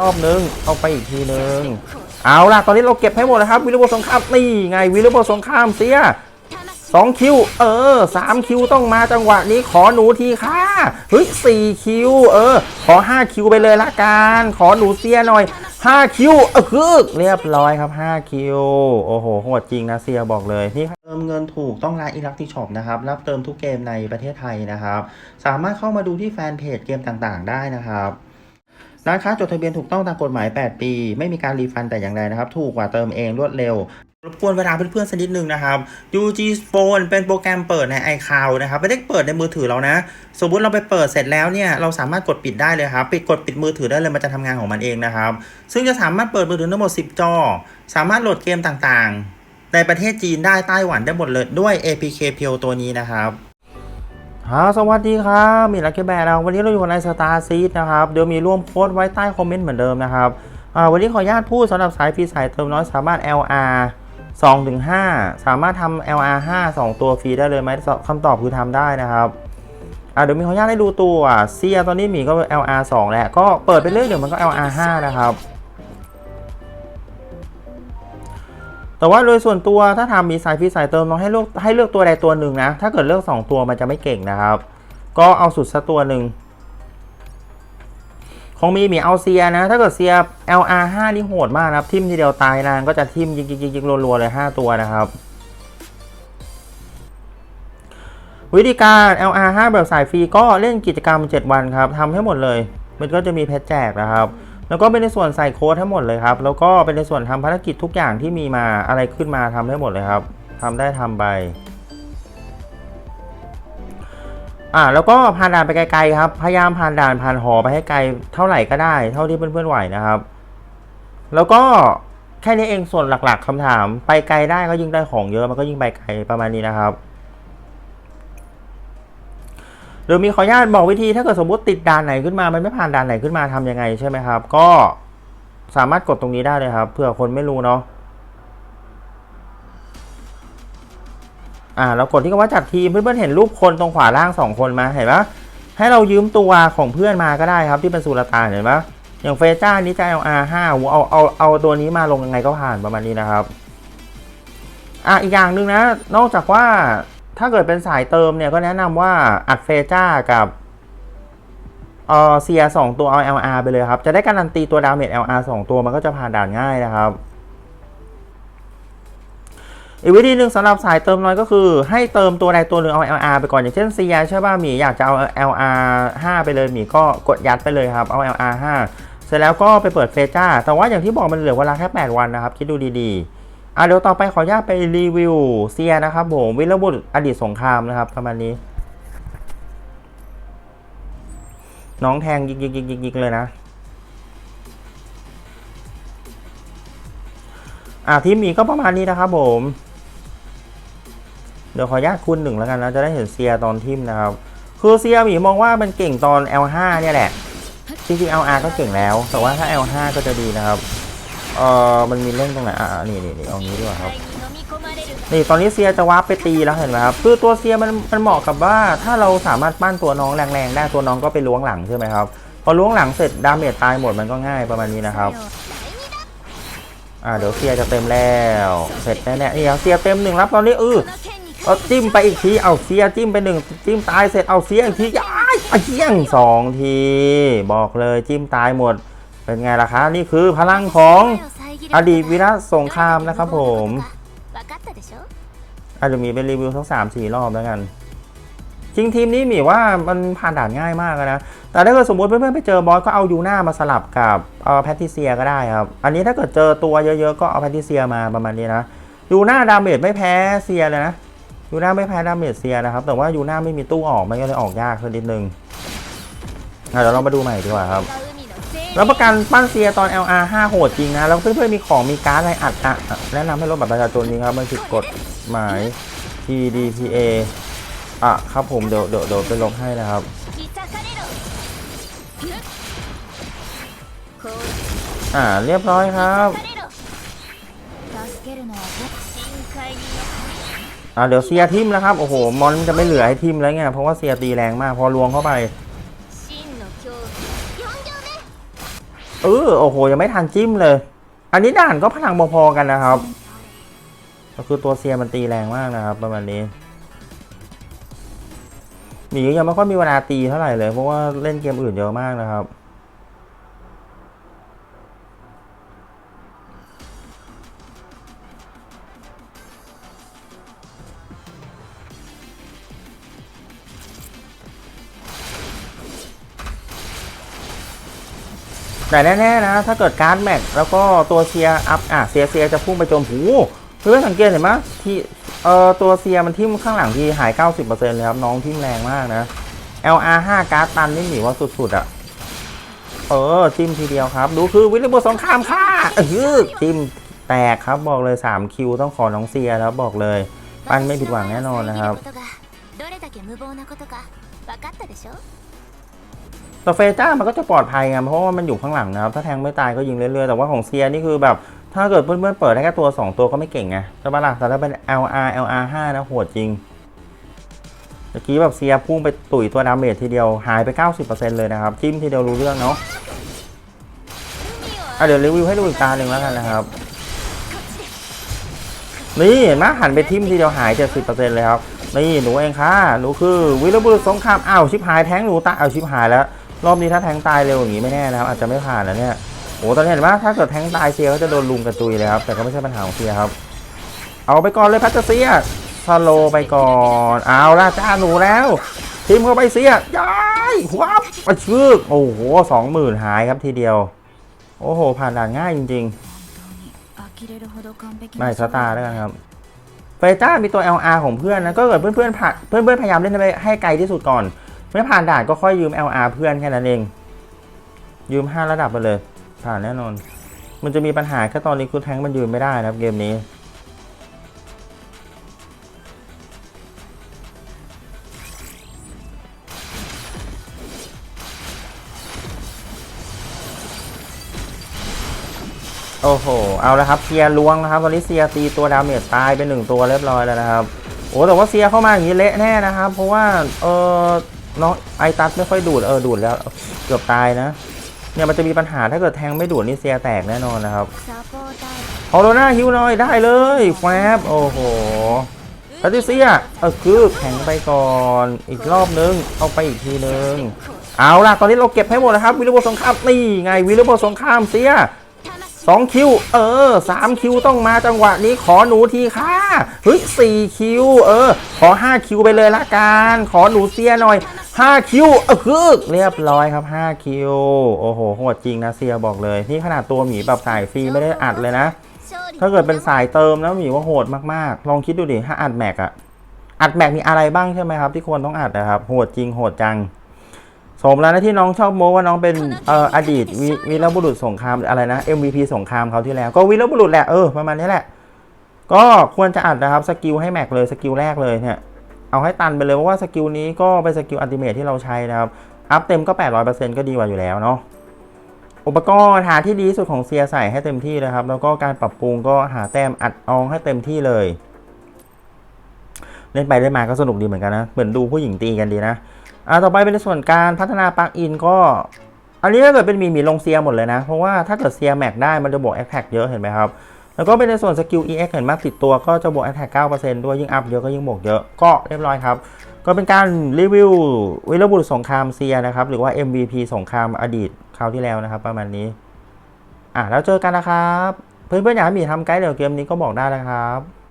รอบนึงเอาไปอีกทีนึง เอาล่ะ ตอนนี้เราเก็บให้หมดแล้วครับ วิลโบสงครามนี่ไงวิลโบสงครามเสียสองคิว เออสามคิวต้องมาจังหวะนี้ขอหนูทีค่ะเฮ้ยสี่คิว เออ ขอห้าคิวไปเลยละกันขอหนูเสียหน่อยห้าคิวเออคือเรียบร้อยครับห้าคิว โอ้โหโหดจริงนะเสียบอกเลยนี่เติมเงินถูกต้องร้านอีลักติช็อปนะครับ รับเติมทุกเกมในประเทศไทยนะครับ สามารถเข้ามาดูที่แฟนเพจเกมต่างๆ ได้นะครับ ร้านค้าจดทะเบียนถูกต้องตามกฎหมาย 8 ปี ไม่มีการรีฟันแต่อย่างใดนะครับ ถูกกว่าเติมเองรวดเร็วรบกวนเวลาเพื่อนๆสักนิดนึงนะครับ UG Phone เป็นโปรแกรมเปิดใน iCloud นะครับ ไม่ได้เปิดในมือถือเรานะ สมมติเราไปเปิดเสร็จแล้วเนี่ย เราสามารถกดปิดได้เลยครับ ปิดกดปิดมือถือได้เลย มันจะทำงานของมันเองนะครับ ซึ่งจะสามารถเปิดมือถือทั้งหมด 10 จอ สามารถโหลดเกมต่างๆ ในประเทศจีนได้ไต้หวันได้หมดเลยด้วย APK เพียวตัวนี้นะครับ ครับสวัสดีครับมีลักเก็ตแบร์เราวันนี้เราอยู่ในสตาร์ซีดนะครับ เดี๋ยวมีร่วมโพสต์ไว้ใต้คอมเมนต์เหมือนเดิมนะครับอ่าวันนี้ขออนุญาตพูดสำหรับสายฟรีสายเติมน้อยสามารถ LR 2ถึง5สามารถทำ LR 5 2 ตัวฟรีได้เลยไหมคำตอบคือทำได้นะครับอ่าเดี๋ยวมีขออนุญาตให้ดูตัวเซียตอนนี้หมีก็ LR 2แล้วก็เปิดไปเรื่อยเดี๋ยวมันก็ LR 5นะครับ แต่ว่าโดยส่วนตัวถ้าทำมีสายฟรีสายเติมน้องให้เลือกให้เลือกตัวใดตัวหนึ่งนะ ถ้าเกิดเลือก 2 ตัวมันจะไม่เก่งนะครับ ก็เอาสุดสักตัวหนึ่งคงมีหมีเอาเซียนะ ถ้าเกิดเซีย LR 5นี่โหดมากนะครับ ทิมทีเดียวตายนางก็จะทิมยิงยิงยิงยิงรัวๆเลย 5 ตัวนะครับ วิธีการ LR 5แบบสายฟรีก็เล่นกิจกรรม 7 วันครับทำให้หมดเลย มันก็จะมีเพชรแจกนะครับ แล้วก็เป็นในส่วนใส่โค้ดทั้งหมดเลยครับ แล้วก็เป็นในส่วนทำภารกิจทุกอย่างที่มีมาอะไรขึ้นมาทำให้หมดเลยครับทำได้ทำไปอ่าแล้วก็ผ่านด่านไปไกลๆครับ พยายามผ่านด่านผ่านหอไปให้ไกลเท่าไหร่ก็ได้ เท่าที่เพื่อนๆไหวนะครับ แล้วก็แค่นี้เองส่วนหลักๆคำถาม ไปไกลได้ก็ยิ่งได้ของเยอะมันก็ยิ่งไปไกลประมาณนี้นะครับ หรือมีขออนุญาตบอกวิธีถ้าเกิดสมมติติดด่านไหนขึ้นมา มันไม่ผ่านด่านไหนขึ้นมาทำยังไงใช่ไหมครับ ก็สามารถกดตรงนี้ได้เลยครับเผื่อคนไม่รู้เนาะอ่าเรากดที่คำว่าจัดทีมเพื่อนๆเห็นรูปคนตรงขวาล่างสองคนมาเห็นปะให้เรายืมตัวของเพื่อนมาก็ได้ครับที่เป็นสุลต่านเห็นปะอย่างเฟจ้านี้จะ LR 5 เอาเอาเอาตัวนี้มาลงยังไงก็ผ่านประมาณนี้นะครับอะอีกอย่างหนึ่งนะ นอกจากว่า ถ้าเกิดเป็นสายเติมเนี่ยก็แนะนำว่าอัดเฟจ้ากับเออเซียสองตัวเอา LR ไปเลยครับ จะได้การันตีตัวดาเมจ LR สองตัวมันก็จะผ่านด่านง่ายนะครับ อีกวิธีหนึ่งสำหรับสายเติมน้อยก็คือ ให้เติมตัวใดตัวหนึ่งเอา LR ไปก่อนอย่างเช่นเซียใช่ป่ะหมีอยากจะเอา LR 5 ไปเลยหมีก็กดยัดไปเลยครับเอา LR 5เสร็จแล้วก็ไปเปิดเฟจ้า แต่ว่าอย่างที่บอกมันเหลือเวลาแค่ 8 วันนะครับ คิดดูดีๆ อะเดี๋ยวต่อไปขออนุญาตไปรีวิวเซียนะครับผมวิลบุตรอดีตสงครามนะครับประมาณนี้ น้องแทงยิงยิงยิงยิงยิงเลยนะอะทีมหมีก็ประมาณนี้นะครับผมเดี๋ยวขออนุญาตคูณหนึ่งแล้วกันนะจะได้เห็นเซียตอนทิมนะครับ คือเซียหมีมองว่ามันเก่งตอน L5 เนี่ยแหละจริงๆ LR ก็เก่งแล้ว แต่ว่าถ้า L5 ก็จะดีนะครับ เออมันมีเล่นตรงไหนอะนี่นี่นี่เอางี้ดีกว่าครับนี่ตอนนี้เซียจะวาร์ปไปตีแล้วเห็นไหมครับคือตัวเซียมันมันเหมาะกับว่าถ้าเราสามารถปั้นตัวน้องแรงๆได้ตัวน้องก็ไปล้วงหลังใช่ไหมครับพอล้วงหลังเสร็จดาเมจตายหมดมันก็ง่ายประมาณนี้นะครับอ่าเดี๋ยวเซียจะเต็มแล้วเสร็จแน่ๆนี่เอาเซียเต็มหนึ่งรับตอนนี้เออเอาจิ้มไปอีกทีเอาเซียจิ้มไปหนึ่งจิ้มตายเสร็จเอาเซียอีกทีย้ายเอาเยี่ยงสองที บอกเลยจิ้มตายหมด เป็นไงล่ะคะนี่คือพลังของอดีตวีระสงครามนะครับผมอาจจะมีเป็นรีวิวทั้งสามสี่รอบแล้วกัน จริงทีมนี้มีว่ามันผ่านด่านง่ายมากนะ แต่ถ้าเกิดสมมติเพื่อนๆไปเจอบอสก็เอายูน่ามาสลับกับเออแพทติเซียก็ได้ครับ อันนี้ถ้าเกิดเจอตัวเยอะๆก็เอาแพทติเซียมาประมาณนี้นะยูน่าดาเมจไม่แพ้เซียเลยนะยูน่าไม่แพ้ดาเมจเซียนะครับ แต่ว่ายูน่าไม่มีตู้ออกมันก็เลยออกยากขึ้นนิดนึงเดี๋ยวเรามาดูใหม่ดีกว่าครับ แล้วประกันปั้นเซียตอน LR 5 โหดจริงนะ แล้วเพื่อนๆมีของมีการ์ดอะไรอัดอะแนะนำให้ลดบัตรประชาชนนี้ครับ มันผิดกฎหมาย PDPA อะครับผมเดี๋ยวเดี๋ยวเดี๋ยวไปลงให้นะครับอ่าเรียบร้อยครับอ่าเดี๋ยวเซียทิมแล้วครับ โอ้โห มอนจะไม่เหลือให้ทิมแล้วไง เพราะว่าเซียตีแรงมาก พอลวงเข้าไป เออโอ้โหยังไม่ทันจิ้มเลย อันนี้ด่านก็พลังพอๆกันนะครับ ก็คือตัวเซียมันตีแรงมากนะครับ ประมาณนี้หมียังไม่ค่อยมีเวลาตีเท่าไหร่เลยเพราะว่าเล่นเกมอื่นเยอะมากนะครับ แต่แน่ๆนะ ถ้าเกิดการ์ดแม็กแล้วก็ตัวเซียอัพอะเซียเซียจะพุ่งไปโจมหูเพื่อนสังเกตเห็นไหมที่เอ่อตัวเซียมันทิ่มข้างหลังที่หาย 90%เลยครับน้องทิ่มแรงมากนะ LR 5การ์ดตันนี่หนีว่าสุดๆอะเออจิ้มทีเดียวครับ ดูคือวิลเลบสงครามค่ะเออจิ้มแตกครับบอกเลย 3 คิวต้องขอน้องเซียแล้วบอกเลย ปั้นไม่ผิดหวังแน่นอนนะครับ แต่เฟจ้ามันก็จะปลอดภัยไงเพราะว่ามันอยู่ข้างหลังนะครับถ้าแทงไม่ตายก็ยิงเรื่อยๆแต่ว่าของเซียนี่คือแบบถ้าเกิดเพื่อนๆเปิดได้แค่ตัว 2 ตัวก็ไม่เก่งไงใช่ปะล่ะแต่ถ้าเป็น LR LR 5นะโหดจริงเมื่อกี้แบบเซียพุ่งไปตุ๋ยตัวดาเมจทีเดียวหายไป 90%เลยนะครับจิ้มทีเดียวรู้เรื่องเนาะอะเดี๋ยวรีวิวให้ดูอีกตาหนึ่งแล้วกันนะครับ นี่เห็นไหมหันไปทิมทีเดียวหาย 70%เลยครับนี่หนูเองค่ะหนูคือวิลบุรุษสงครามอ้าวชิบหายแท้งหนูตาอ้าวชิบหายแล้ว รอบนี้ถ้าแทงตายเร็วอย่างนี้ไม่แน่นะครับ อาจจะไม่ผ่านนะเนี่ยโอ้ตอนนี้เห็นไหมถ้าเกิดแทงตายเซียก็จะโดนลุมกระจุยเลยครับ แต่ก็ไม่ใช่ปัญหาของเซียครับ เอาไปก่อนเลยพัชเซียสโลไปก่อน เอาล่ะจ้าหนูแล้วทีมเข้าไปเซียย้ายวับมาชึกโอ้โหสองหมื่นหายครับทีเดียว โอ้โห ผ่านด่านง่ายจริงๆไม่สตาร์แล้วกันครับเฟต้ามีตัว LR ของเพื่อนนะ ก็เกิดเพื่อนๆผ่านเพื่อนๆพยายามเล่นไปให้ไกลที่สุดก่อน ไม่ผ่านด่านก็ค่อยยืม LR เพื่อนแค่นั้นเอง ยืม 5 ระดับไปเลย ผ่านแน่นอน มันจะมีปัญหาแค่ตอนนี้คือแทงมันยืมไม่ได้นะครับเกมนี้โอ้โห เอาละครับเซียล้วงนะครับตอนนี้เซียตีตัวดาเมจตายไปหนึ่งตัวเรียบร้อยแล้วนะครับ โอ้แต่ว่าเซียเข้ามาอย่างนี้เละแน่นะครับ เพราะว่า เออ น้องไอตัสไม่ค่อยดูดเออดูดแล้วเกือบตายนะ เนี่ยมันจะมีปัญหาถ้าเกิดแทงไม่ดูดนี่เซียแตกแน่นอนนะครับฮอลโลน่าฮิวหน่อยได้เลยแฟบโอ้โหปาติเซียเออคือแข็งไปก่อนอีกรอบนึงเอาไปอีกทีนึงเอาล่ะตอนนี้เราเก็บให้หมดนะครับวิลเลบสงครามนี่ไงวิลเลบสงครามเสียสองคิวเออสามคิวต้องมาจังหวะนี้ขอหนูทีค่ะเฮ้ยสี่คิวเออขอห้าคิวไปเลยละกันขอหนูเสียหน่อย ห้าคิวเออคือเรียบร้อยครับห้าคิว โอ้โหโหดจริงนะเซียบอกเลย นี่ขนาดตัวหมีแบบสายฟรีไม่ได้อัดเลยนะ ถ้าเกิดเป็นสายเติมแล้วหมีว่าโหดมากๆ ลองคิดดูดิถ้าอัดแม็กอะอัดแม็กมีอะไรบ้างใช่ไหมครับ ที่ควรต้องอัดนะครับ โหดจริงโหดจังสมแล้วนะที่น้องชอบโม้ว่าน้องเป็นเอ่ออดีตวิวีรบุรุษสงครามอะไรนะ MVP สงครามเขาที่แล้ว ก็วีรบุรุษแหละเออประมาณนี้แหละ ก็ควรจะอัดนะครับสกิลให้แม็กเลยสกิลแรกเลยเนี่ย เอาให้ตันไปเลยเพราะว่าสกิลนี้ก็เป็นสกิลอัลติเมทที่เราใช้นะครับ อัพเต็มก็ 800%ก็ดีกว่าอยู่แล้วเนาะอุปกรณ์หาที่ดีสุดของเซียใส่ให้เต็มที่เลยครับ แล้วก็การปรับปรุงก็หาแต้มอัดอองให้เต็มที่เลย เล่นไปเล่นมาก็สนุกดีเหมือนกันนะ เหมือนดูผู้หญิงตีกันดีนะอ่าต่อไปเป็นในส่วนการพัฒนาปลั๊กอินก็ อันนี้ถ้าเกิดเป็นมีมีลงเซียหมดเลยนะ เพราะว่าถ้าเกิดเซียแม็กได้มันจะบวกแอคแท็กเยอะเห็นไหมครับ แล้วก็เป็นในส่วนสกิล EX เห็นมากติดตัวก็จะบวกแอคแท็ก9%ด้วยยิ่งอัพเยอะก็ยิ่งบวกเยอะ ก็เรียบร้อยครับ ก็เป็นการรีวิววิลบุรุษสงครามเซียนะครับ หรือว่า MVP สงครามอดีตคราวที่แล้วนะครับ ประมาณนี้ อะแล้วเจอกันนะครับ เพื่อนๆอยากให้มีทำไกด์เดี๋ยวเกมนี้ก็บอกได้นะครับ